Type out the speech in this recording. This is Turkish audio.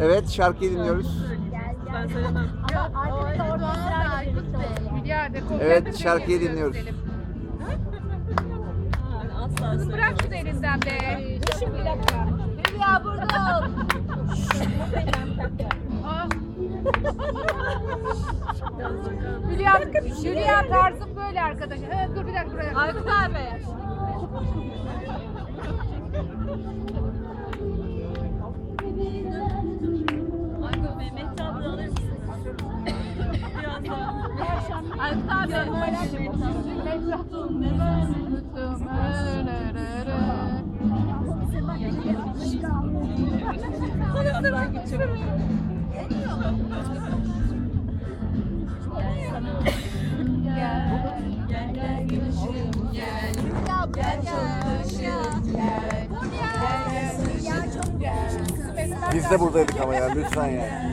Evet şarkıyı dinliyoruz. Ben söylemem. Evet şarkıyı dinliyoruz. Asla Bırak şunu elinden be. Hülya burada ol. Ah. Hülya, Hülya tarzım böyle arkadaşlar. Ha, dur bir dakika buraya. Aykut abi. Biz de buradaydık ama ya lütfen ya.